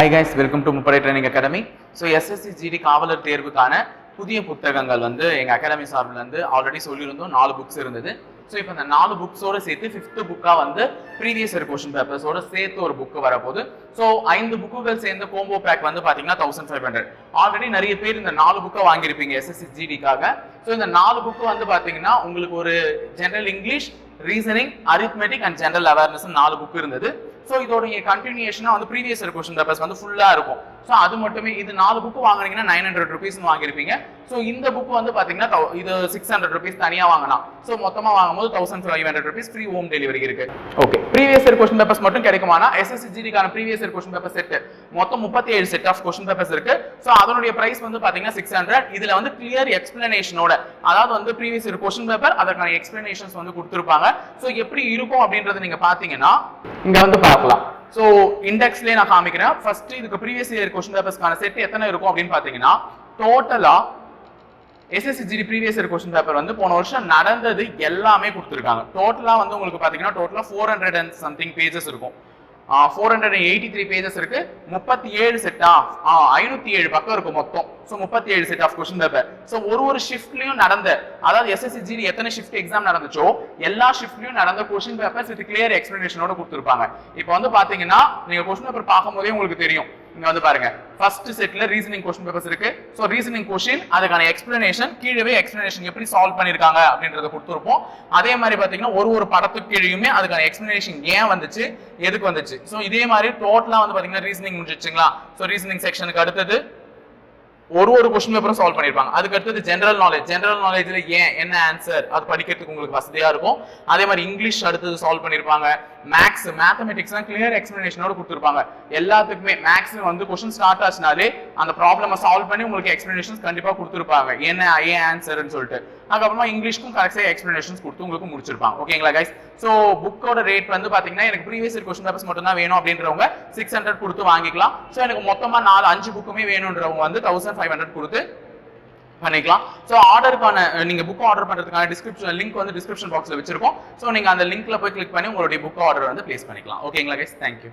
Hi guys welcome to Muppadai training academy so SSC GD காவலர் தேர்வுக்கான புதிய புத்தகங்கள் வந்து எங்கள் அகாடமி சார்பில் ஆல்ரெடி சொல்லியிருந்தோம். நாலு புக்ஸ் இருந்தது. ஸோ இப்போ இந்த நாலு புக்ஸோட சேர்த்து ஃபிஃப்த்து புக்காக வந்து ப்ரீவியஸ் இயர் கொஷின் பேப்பர்ஸோட சேர்த்து ஒரு புக்கு வரப்போகுது. ஸோ ஐந்து புக்குகள் சேர்ந்த கோம்போ பேக் வந்து பார்த்தீங்கன்னா தௌசண்ட் ஃபைவ் ஹண்ட்ரட் ஆல்ரெடி நிறைய பேர் இந்த நாலு புக்கை வாங்கியிருப்பீங்க எஸ்எஸ்சி ஜிடிக்காக ஸோ இந்த நாலு புக்கு வந்து பார்த்தீங்கன்னா உங்களுக்கு ஒரு general English reasoning arithmetic and general awareness நாலு புக் இருந்தது. ஸோ இதோடைய கண்டினியூஷனாக வந்து ப்ரீவியஸ் இயர் கொஸ்டின் பேப்பர்ஸ் வந்து ஃபுல்லாக இருக்கும். ஸோ அது மட்டுமே இது நாலு புக்கு வாங்குனீங்கன்னா நைன் ஹண்ட்ரட் ருபீஸ் வாங்கியிருப்பீங்க. ஸோ இந்த புக் வந்து பார்த்தீங்கன்னா இது சிக்ஸ் ஹண்ட்ரட் ருபீஸ் தனியாக வாங்கலாம். ஸோ மொத்தமாக வாங்கும்போது thousand five hundred rupees free home delivery இருக்கு. Okay previous year question papers மட்டும் கிடைக்குமானா? எஸ்எஸ்சிஜிடிக்கான previous year question paper set மொத்தம் முப்பத்தி ஏழு செட் ஆஃப் கொஸ்டின் பேப்பர்ஸ் இருக்கு. ஸோ அதனுடைய பிரைஸ் வந்து பார்த்தீங்கன்னா சிக்ஸ் ஹண்ட்ரட் இதுல வந்து கிளியர் எக்ஸ்பிளனேஷனோட அதாவது வந்து ப்ரீவியஸ் இயர் கொஸ்டின் பேப்பர் அதற்கான எக்ஸ்பிளனேஷன்ஸ் வந்து கொடுத்துருப்பாங்க. ஸோ எப்படி இருக்கும் அப்படின்றத நீங்க பாத்தீங்கன்னா இங்க வந்து பார்க்கலாம். ஸோ இண்டெக்ஸ்லேயே நான் காமிக்கிறேன். ஃபர்ஸ்ட் இதுக்கு ப்ரீவியஸ் இயர் கொஸ்டின் பேப்பர்ஸ்க்கான செட் எத்தனை இருக்கும் அப்படின்னு பாத்தீங்கன்னா டோட்டலா SSC previous year question paper வந்து போன வருஷம் நடந்தது எல்லாமே கொடுத்துருக்காங்க. டோட்டலா வந்து உங்களுக்கு பாத்தீங்கன்னா டோட்டலா four hundred and something pages இருக்கும். Four hundred and eighty three pages இருக்கு. முப்பத்தி ஏழு செட்டா ஐநூத்தி ஏழு பக்கம் இருக்கும் மொத்தம். ஸோ முப்பத்தி ஏழு set of question paper so ஒரு ஒரு ஷிஃப்ட்லயும் நடந்த அதாவது எஸ்எஸ்சி ஜிடி எத்தனை ஷிஃப்ட் எக்ஸாம் நடந்துச்சோ எல்லா ஷிஃப்ட்லயும் நடந்த கொஸ்டின் பேப்பர்ஸ் வித் கிளியர் எக்ஸ்பிளனேஷனோட கொடுத்துருப்பாங்க. இப்போ வந்து பாத்தீங்கன்னா நீங்க கொஸ்டின் பேப்பர் பார்க்கும்போதே உங்களுக்கு தெரியும். இங்க வந்து பாருங்க. ஃபர்ஸ்ட் செட்ல ரீசனிங் கொஸ்டின் பேப்பர்ஸ் இருக்கு. ஸோ ரீசனிங் கொஸ்டின் அதுக்கான எக்ஸ்பிளனேஷன் கீழவே எக்ஸ்பிளனேஷன் எப்படி சால்வ் பண்ணிருக்காங்க அப்படின்றத கொடுத்துருப்போம். அதே மாதிரி பாத்தீங்கன்னா ஒரு ஒரு படத்துக்கு கீழேயுமே அதுக்கான எக்ஸ்பிளனேஷன் ஏன் வந்துச்சு எதுக்கு வந்துச்சு? ஸோ இதே மாதிரி டோட்டலா வந்து பாத்தீங்கன்னா ரீசனிங் முடிஞ்சிச்சுங்களா ஸோ ரீசனிங் செக்ஷனுக்கு அடுத்தது ஒரு ஒரு கொஸ்டின் பேப்பரும் சால்வ் பண்ணிருப்பாங்க. அதுக்கு அடுத்தது ஜெனரல் நாலேஜ் ஜெனரல் நாலேஜ்ல ஏன் என்ன ஆன்சர் அது படிக்கிறதுக்கு உங்களுக்கு வசதியா இருக்கும். அதே மாதிரி இங்கிலீஷ் அடுத்தது சால்வ் பண்ணிருப்பாங்க. மேக்ஸ் மேத்தமெட்டிக்ஸ்லாம் கிளியர் எக்ஸ்பிளனேஷனோட கொடுத்துருப்பாங்க. எல்லாத்துக்குமே மேக்ஸ் வந்து கொஸ்டின் ஸ்டார்ட் ஆச்சுனாலே அந்த ப்ராப்ளமை சால்வ் பண்ணி உங்களுக்கு எக்ஸ்பிளனேஷன்ஸ் கண்டிப்பாக கொடுத்துருப்பாங்க. என்ன ஏன் ஆன்சர்னு சொல்லிட்டு. அதுக்கப்புறமா இங்கிலீஷ்க்கும் கரெக்டாக எக்ஸ்பிளனேஷன்ஸ் கொடுத்து உங்களுக்கு முடிச்சிருப்பாங்க. ஓகேங்களா கைஸ் ஸோ புக்கோட ரேட் வந்து பார்த்தீங்கன்னா எனக்கு ப்ரீவியஸ் இயர் கொஸ்டின் பேப்பர்ஸ் மட்டும் தான் வேணும் அப்படின்றவங்க சிக்ஸ் ஹண்ட்ரட் கொடுத்து வாங்கிக்கலாம். ஸோ எனக்கு மொத்தமாக நாலு அஞ்சு புக்குமே வேணுன்றவங்க வந்து தௌசண்ட் ஃபைவ் ஹண்ட்ரட் கொடுத்து பண்ணிக்கலாம். ஸோ ஆர்டருக்கான நீங்கள் புக் ஆர்டர் பண்ணுறதுக்கான டிஸ்கிரிப்ஷன் லிங்க் வந்து டிஸ்கிரிப்ஷன் பாக்ஸில் வச்சிருக்கோம். ஸோ நீங்கள் அந்த லிங்க்ல போய் கிளிக் பண்ணி உங்களுடைய புக் ஆர்டர் வந்து பிளேஸ் பண்ணிக்கலாம். ஓகேங்களா கைஸ் தேங்க்யூ